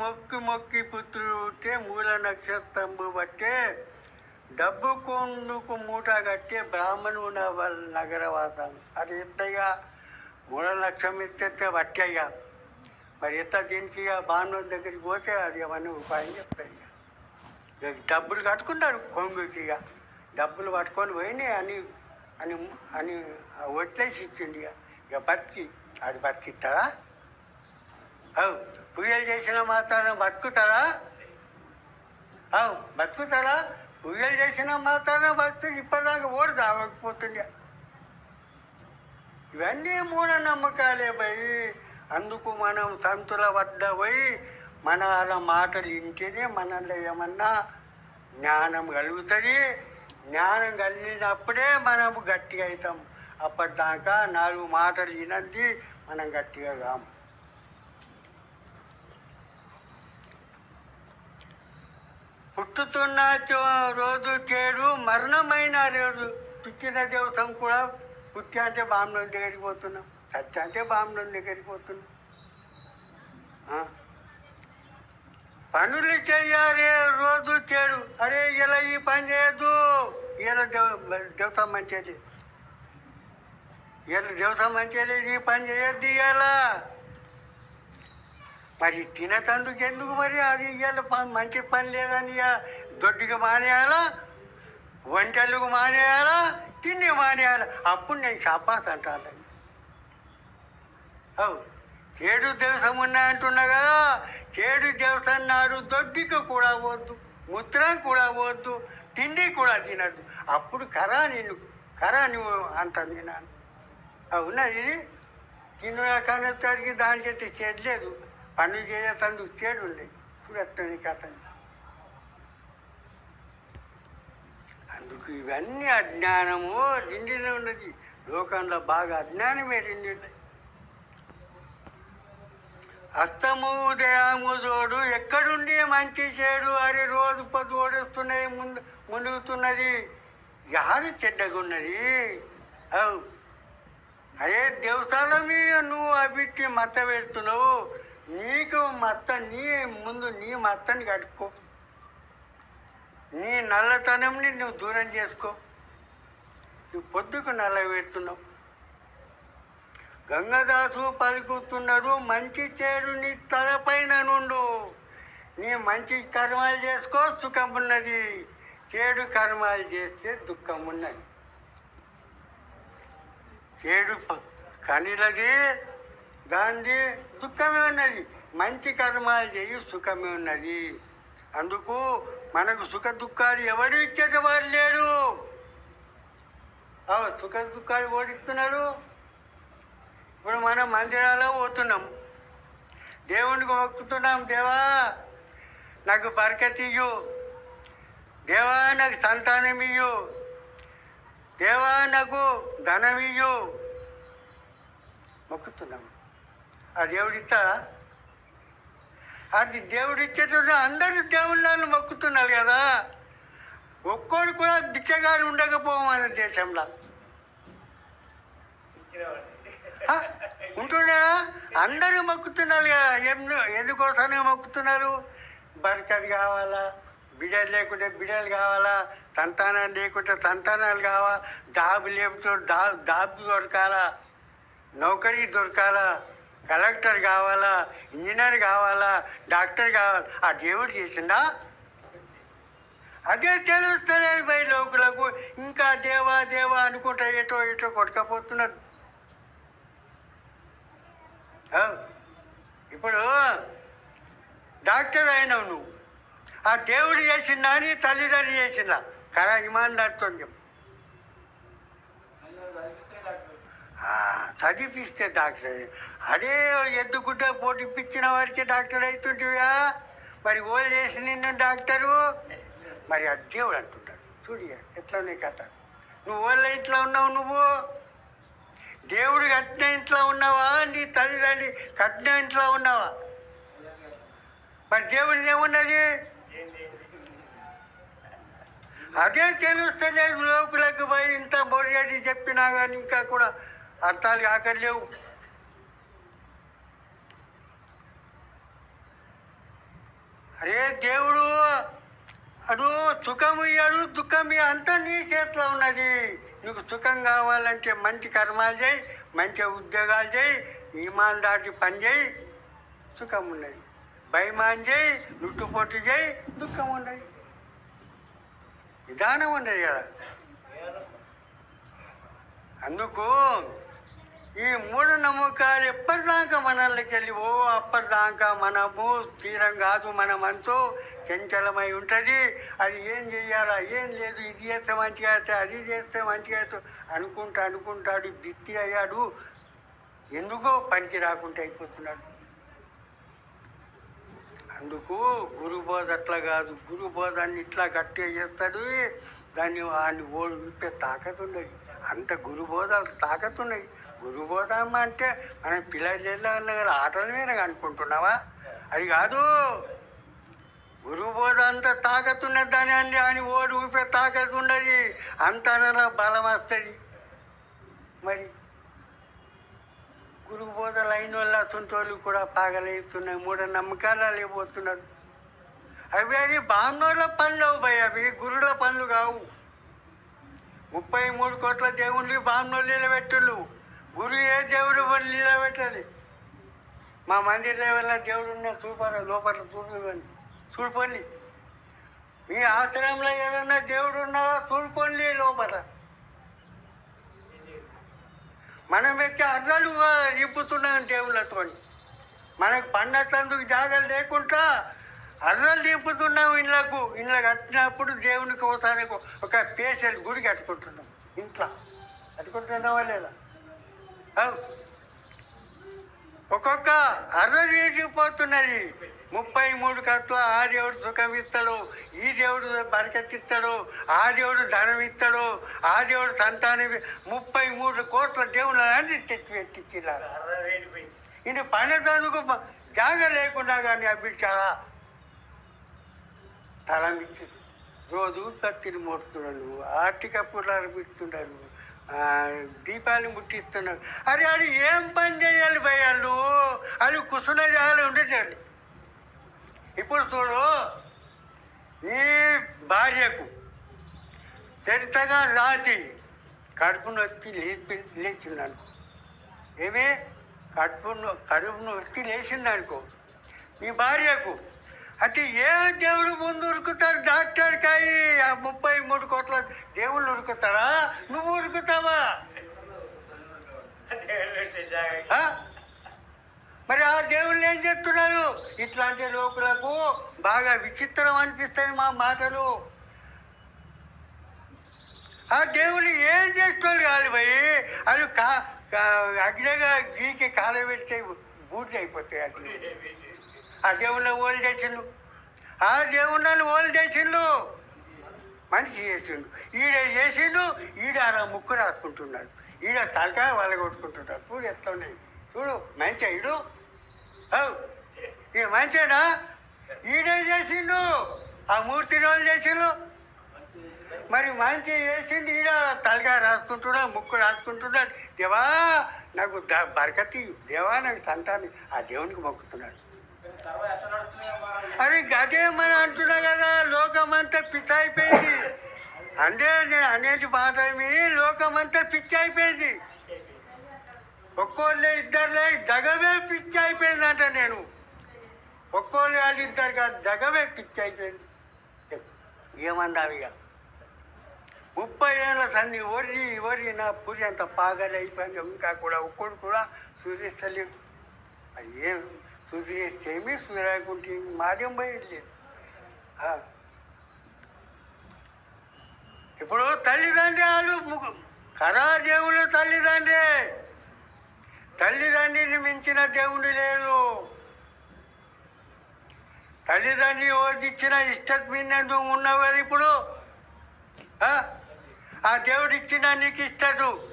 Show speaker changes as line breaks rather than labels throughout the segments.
మొక్కి మొక్కి పుత్రులు ఉంటే మూల నక్షత్రంబు బట్టే డబ్బు కొందుకు మూట కట్టే బ్రాహ్మణు నగరవాసం. అది ఇంతగా మూల లక్ష్యం ఎత్తెత్తే బట్టయ్యా. మరి ఇంత దించిగా బాణం దగ్గరికి పోతే అది ఏమన్నా ఉపాయం చెప్తాయి ఇక. ఇక డబ్బులు కట్టుకున్నారు కొంగుకిగా. ఇక డబ్బులు పట్టుకొని పోయినాయి అని అని అని వట్లేసి ఇచ్చిండి ఇచ్చింది ఇక ఇక బతికి అది బతికిస్తాడా అవు పూజలు చేసిన మాత్రం బతుకుతారా? అవు బతుకుతారా? పూజలు చేసిన మాత్రం బతుకు ఇప్పటిదాకా ఓడి దావకపోతుండే. ఇవన్నీ మూఢనమ్మకాలే పోయి అందుకు మనం సంతుల వద్ద పోయి మన వాళ్ళ మాటలు వింటేనే మనలో ఏమన్నా జ్ఞానం కలుగుతుంది. జ్ఞానం కలిగినప్పుడే మనం గట్టిగా అవుతాం. అప్పటిదాకా నాలుగు మాటలు వినంది మనం గట్టిగా కాము పుట్టుతున్న రోజు చేడు మరణమైన రోజు పుట్టిన దేవతం కూడా పుట్టి అంటే బామ్మ దగ్గరికి పోతున్నాం. సత్య అంటే బామ్మ దగ్గరికి పోతున్నాం. పనులు చేయాలి రోజు చేడు అరే ఇలా ఈ పని చేయదు ఇలా దేవ దేవత మంచిది ఇలా దేవత మంచిది ఈ పని చేయద్దు ఇలా. మరి తినతందుకు ఎందుకు మరి? అది ఇవాళ మంచి పని లేదని ఇక దొడ్డికి మానేయాలా? వంటలకు మానేయాలా? తిండి మానేయాలా? అప్పుడు నేను శాపాస్ అంటాను. అవు చేడు దేవసం ఉన్నా అంటున్నా కదా. చేడు దేవసం నాడు దొడ్డికి కూడా పోద్దు ముద్ర కూడా పోద్దు తిండి కూడా తినద్దు. అప్పుడు కరా నిన్ను కరా నువ్వు అంటాను నేను. అవునా ఇది? తిన్న కానీ దాని చేతి పనులు చేయతందుకు చేడు ఉండే చూడట్టని అందుకు ఇవన్నీ అజ్ఞానము నిండిన ఉన్నది. లోకంలో బాగా అజ్ఞానమే నిండి అస్తము ఉదయము తోడు ఎక్కడుండి మంచి చెడు అరే రోజు పొద్దు ఓడిస్తున్నాయి ముందు మునుగుతున్నది. యాడు చెడ్డగున్నది? అవు. అరే దేవస్థానం నువ్వు అవిట్టి మత పెడుతున్నావు? నీకు మత్త నీ ముందు నీ మత్తని కట్టుకో. నీ నల్లతనంని నువ్వు దూరం చేసుకో. నువ్వు పొద్దుకు నల్ల పెడుతున్నావు. గంగదాసు పలుకుతున్నాడు మంచి చేడు నీ తలపైన నుండు. నీ మంచి కర్మాలు చేసుకో సుఖం ఉన్నది. చేడు కర్మాలు చేస్తే దుఃఖం ఉన్నది. చేడు కనిలది దానిది దుఃఖమే ఉన్నది. మంచి కర్మాలు చేయి సుఖమే ఉన్నది. అందుకు మనకు సుఖ దుఃఖాలు ఎవడు ఇచ్చేటవాడు లేడు. సుఖ దుఃఖాలు ఓడిస్తున్నాడు ఇప్పుడు మనం మందిరాల్లో పోతున్నాం. దేవునికి మొక్కుతున్నాం దేవా నాకు బరకత్ దేవా నాకు సంతానం ఇయ్యు. దేవా నాకు ధనం ఇయ్యు. మొక్కుతున్నాం. ఆ దేవుడు ఇస్తాడా? అది దేవుడు ఇచ్చేటప్పుడు అందరూ దేవుళ్ళని మొక్కుతున్నారు కదా. ఒక్కోడు కూడా బిచ్చగాడు ఉండకపోవాలి దేశంలో. ఉంటుండేనా? అందరూ మొక్కుతున్నారు కదా. ఎందు ఎందుకోసమే మొక్కుతున్నారు? బర్కర్ కావాలా? బిడ్డలు లేకుంటే బిడ్డలు కావాలా? సంతానాలు లేకుంటే సంతానాలు కావాలా జాబ్ లేకుంటే డా జాబ్ దొరకాలా? నౌకరీ దొరకాలా? కలెక్టర్ కావాలా ఇంజనీర్ కావాలా డాక్టర్ కావాలా? ఆ దేవుడు చేసిందా అదే తెలుస్తలేదు పై లోకులకు. ఇంకా దేవా దేవా అనుకుంటా ఎటో ఎటో కొట్టకపోతున్నారు. ఇప్పుడు డాక్టర్ అయినావు నువ్వు. ఆ దేవుడు చేసిందా అని తల్లిదండ్రులు చేసిందా కరా ఇమాన్దార్తో చెప్పు చదివిస్తే డాక్టర్. అదే ఎద్దుకుంటే పోటీపించిన వారికి డాక్టర్ అవుతుంటివా మరి ఓళ్ళు చేసి నిన్ను డాక్టరు? మరి ఆ దేవుడు అంటుంటాడు. చూడియా ఇక ఎట్లా నీ కథ? నువ్వు ఓళ్ళ ఇంట్లో ఉన్నావు నువ్వు? దేవుడు కట్టిన ఇంట్లో ఉన్నావా? నీ తల్లిదండ్రి కట్టిన ఇంట్లో ఉన్నావా? మరి దేవుడిని ఏమున్నది? అదే తెలుస్తలేదు లోపలకు పోయి ఇంత బొరియని చెప్పినా కానీ ఇంకా కూడా అర్థాలు కాకలేవు అరే దేవుడు అడు సుఖం ఇయ్యాడు దుఃఖం అంతా నీ చేతిలో ఉన్నది. నీకు సుఖం కావాలంటే మంచి కర్మాలు చేయి మంచి ఉద్యోగాలు చేయి ఈమాన్ పని చేయి సుఖం ఉన్నది. భయమాన్ చేయి నుట్టుపోటు చేయి దుఃఖం ఉన్నది. విధానం ఉన్నది కదా. అందుకు ఈ మూఢ నమ్మకాలు ఎప్పటిదాకా మనల్లోకి వెళ్ళి ఓ అప్పటిదాకా మనము తీరం కాదు మనమంతో చంచలమై ఉంటుంది. అది ఏం చెయ్యాలా? ఏం లేదు ఇది చేస్తే మంచిగా అయితే అది చేస్తే మంచిగా అయితే అనుకుంటా అనుకుంటాడు బిత్తి అయ్యాడు. ఎందుకో పనికి రాకుండా అయిపోతున్నాడు. అందుకు గురు బోధ అట్లా కాదు. గురు బోధాన్ని ఇట్లా గట్టిగా చేస్తాడు. దాన్ని వాడిని ఓడి విప్పే తాకత్ ఉండదు అంత గురు బోధాలు తాకత్ గురు బోధం అమ్మ అంటే మనం పిల్లలు వెళ్ళాలి కదా ఆటల మీద అనుకుంటున్నావా? అది కాదు. గురు బోధ అంత తాకత్ దాని అండి అని ఓడి ఊపే తాకత్ ఉండదు అంత బలం వస్తుంది. మరి గురు బోధ లైన్ వల్ల అసంటోళ్ళు కూడా పాగలేస్తున్నాయి మూఢ నమ్మకాలు లేకపోతున్నారు. అవి అది బాగున్నోళ్ళ పనులు భయ అవి గురుల పనులు కావు. ముప్పై మూడు కోట్ల దేవుళ్ళు బామ్మలు నిలబెట్టుళ్ళు. గురు ఏ దేవుడు నిలబెట్టాలి మా మందిర వల్ల దేవుడు ఉన్న చూపారు లోపల చూపివ్వండి చూడుకోండి మీ ఆశ్రమంలో ఏదన్నా దేవుడు ఉన్నావా చూడుకోండి లోపల. మనం ఎక్కి అడ్డలుగా నింపుతున్నాం దేవుళ్ళతోని. మనకు పండట్లందుకు జాగ్రత్త లేకుండా అర్రలు నింపుతున్నాం ఇళ్ళకు ఇళ్ళ కట్టినప్పుడు దేవునికి ఒకసారి ఒక పేసెల్ గుడి కట్టుకుంటున్నాం. ఇంట్లో. కట్టుకుంటున్నావా లేదా? ఒక్కొక్క అర్ర పోతున్నది ముప్పై మూడు కట్ల ఆ దేవుడు సుఖం ఇస్తాడు. ఈ దేవుడు బరకెత్తిస్తాడు ఆ దేవుడు ధనం ఇస్తాడు. ఆ దేవుడు సంతానం ముప్పై మూడు కోట్ల దేవుళ్ళు అన్ని తెచ్చి పెట్టించినారు ఇది పండుగకు జాగ లేకుండా కానీ అబ్బించాలా తలంబించి రోజు కత్తిని మోడుతున్నాడు ఆర్థిక పుల్లాలు పెడుతున్నాడు దీపాలు ముట్టిస్తున్నాడు అరే అది ఏం పని చేయాలి భయాలు అది కుసున చేయాలి ఉండేటండి ఇప్పుడు చూడు నీ భార్యకు చరితగా రాతి కడుపు నొప్పి లేచి లేచిందనుకో. ఏమే? కడుపు కడుపు నొప్పి లేచిందనుకో. నీ భార్యకు అయితే ఏ దేవుడు ముందు ఉరుకుతాడు? డాక్టర్ ఆ ముప్పై మూడు కోట్ల దేవుళ్ళు ఉరుకుతారా? నువ్వు ఉరుకుతావా? మరి ఆ దేవుళ్ళు ఏం చెప్తున్నారు? ఇట్లాంటి లోకులకు బాగా విచిత్రం అనిపిస్తాయి మా మాటలు. ఆ దేవుళ్ళు ఏం చేస్తున్నాడు కాదు భయ్? అది కా అగ్నిగా గీకి కాలబెడితే బూట్లు అయిపోతాయి అది ఆ దేవుళ్ళ ఓళ్ళు చేసిండు. ఆ దేవుళ్ళని ఓళ్ళు చేసిండు. మనిషి చేసిండు. ఈడ చేసిండు ఈడ అలా ముక్కు రాసుకుంటున్నాడు. ఈడ తలకాయ వాళ్ళ కొట్టుకుంటున్నాడు. చూడు ఎట్లా ఉన్నాయి. చూడు మంచి ఇడు. అవు ఇది మంచినా? ఈడే చేసిండు. ఆ మూర్తి రోజు చేసిండు. మరి మంచి చేసిండు ఈడ తలకాయ రాసుకుంటున్నాడు ముక్కు రాసుకుంటున్నాడు. దేవా నాకు ద- బరకతి దేవా నాకు సంతాన్ని ఆ దేవునికి మొక్కుతున్నాడు. అరే గదేమని అంటున్నా కదా లోకమంతా పిచ్చి అయిపోయింది అంటే నేను అనేది మాట లోకం లోకమంతా పిచ్చి అయిపోయింది ఒక్కోళ్ళే ఇద్దరులే దగవే పిచ్చి అయిపోయిందంట నేను. ఒక్కోళ్ళు వాళ్ళు ఇద్దరు కాదు దగవే పిచ్చి అయిపోయింది ఏమందావి ఇక? ముప్పై ఏళ్ళ తన్ని ఒరి ఒరి నా పురి అంత పాగలి అయిపోయింది. ఇంకా కూడా ఒక్కడు కూడా సూర్యస్తలేడు అది ఏం సూర్యేమి సూర్యకుంటే మాదేం మాధ్యం లేదు ఇప్పుడు తల్లిదండ్రి వాళ్ళు ముగ్గు కరా దేవుడు తల్లిదండ్రి. తల్లిదండ్రిని మించిన దేవుడు లేడు. తల్లిదండ్రి ఓదిచ్చిన ఇష్టం మీద నువ్వు ఇప్పుడు ఆ? దేవుడిచ్చిన నీకు ఇష్టదు.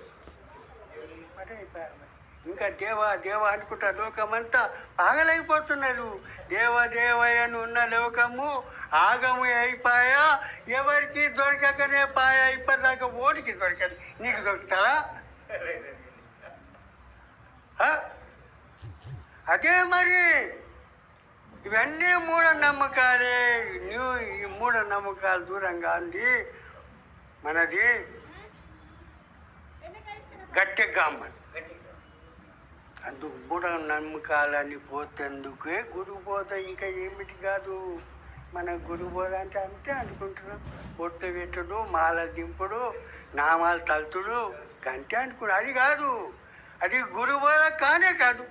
ఇంకా దేవ దేవ అనుకుంటా లోకమంతా ఆగలేకపోతున్నారు. దేవ దేవయ్యను ఉన్న లోకము ఆగము అయిపోయా? ఎవరికి దొరకకనే పాయా? ఇప్పటిదాకా ఓడికి దొరకదు. నీకు దొరుకుతారా అదే మరి. ఇవన్నీ మూఢనమ్మకాలే. నువ్వు ఈ మూఢనమ్మకాలు దూరంగా ఉంది. మనది గట్టెగ్గమ్మని అందుకు కూడా నమ్మకాలని పోతేందుకే గురువు బోధ ఇంకా ఏమిటి కాదు? మన గురువు బోధ అంటే అంతే అనుకుంటున్నాం. బొట్టు పెట్టడు మాల దింపుడు నామాలు తలుతుడు అంతే అనుకున్నాడు అది కాదు. అది గురువు బోధ కానే కాదు.